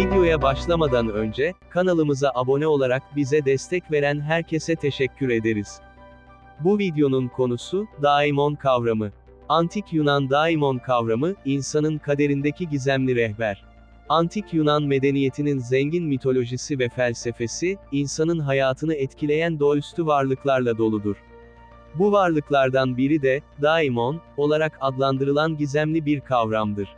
Videoya başlamadan önce, kanalımıza abone olarak bize destek veren herkese teşekkür ederiz. Bu videonun konusu, daimon kavramı. Antik Yunan daimon kavramı, insanın kaderindeki gizemli rehber. Antik Yunan medeniyetinin zengin mitolojisi ve felsefesi, insanın hayatını etkileyen doğaüstü varlıklarla doludur. Bu varlıklardan biri de, daimon, olarak adlandırılan gizemli bir kavramdır.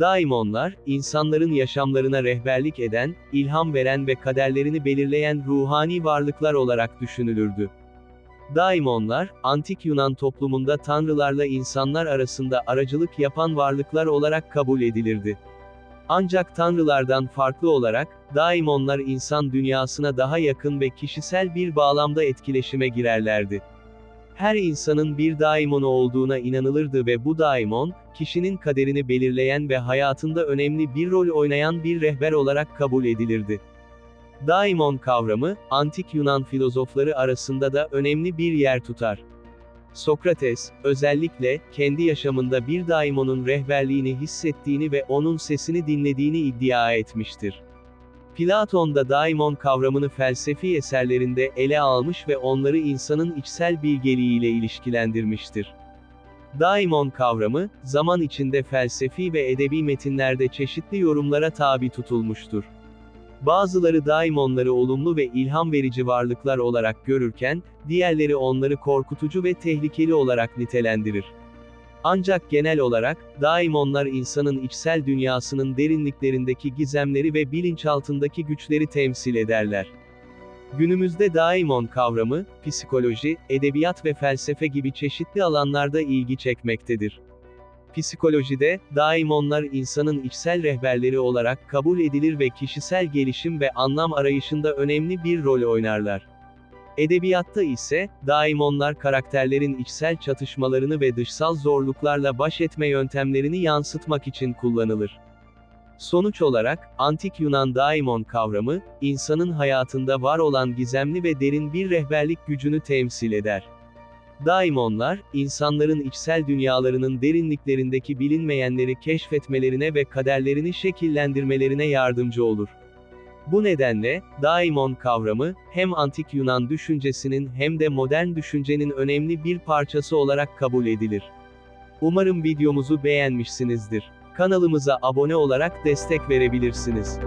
Daimonlar, insanların yaşamlarına rehberlik eden, ilham veren ve kaderlerini belirleyen ruhani varlıklar olarak düşünülürdü. Daimonlar, antik Yunan toplumunda tanrılarla insanlar arasında aracılık yapan varlıklar olarak kabul edilirdi. Ancak tanrılardan farklı olarak, daimonlar insan dünyasına daha yakın ve kişisel bir bağlamda etkileşime girerlerdi. Her insanın bir daimonu olduğuna inanılırdı ve bu daimon, kişinin kaderini belirleyen ve hayatında önemli bir rol oynayan bir rehber olarak kabul edilirdi. Daimon kavramı, antik Yunan filozofları arasında da önemli bir yer tutar. Sokrates, özellikle, kendi yaşamında bir daimonun rehberliğini hissettiğini ve onun sesini dinlediğini iddia etmiştir. Platon da daimon kavramını felsefi eserlerinde ele almış ve onları insanın içsel bilgeliğiyle ilişkilendirmiştir. Daimon kavramı, zaman içinde felsefi ve edebi metinlerde çeşitli yorumlara tabi tutulmuştur. Bazıları daimonları olumlu ve ilham verici varlıklar olarak görürken, diğerleri onları korkutucu ve tehlikeli olarak nitelendirir. Ancak genel olarak, daimonlar insanın içsel dünyasının derinliklerindeki gizemleri ve bilinçaltındaki güçleri temsil ederler. Günümüzde daimon kavramı, psikoloji, edebiyat ve felsefe gibi çeşitli alanlarda ilgi çekmektedir. Psikolojide, daimonlar insanın içsel rehberleri olarak kabul edilir ve kişisel gelişim ve anlam arayışında önemli bir rol oynarlar. Edebiyatta ise, daimonlar karakterlerin içsel çatışmalarını ve dışsal zorluklarla baş etme yöntemlerini yansıtmak için kullanılır. Sonuç olarak, Antik Yunan daimon kavramı, insanın hayatında var olan gizemli ve derin bir rehberlik gücünü temsil eder. Daimonlar, insanların içsel dünyalarının derinliklerindeki bilinmeyenleri keşfetmelerine ve kaderlerini şekillendirmelerine yardımcı olur. Bu nedenle, daimon kavramı, hem antik Yunan düşüncesinin hem de modern düşüncenin önemli bir parçası olarak kabul edilir. Umarım videomuzu beğenmişsinizdir. Kanalımıza abone olarak destek verebilirsiniz.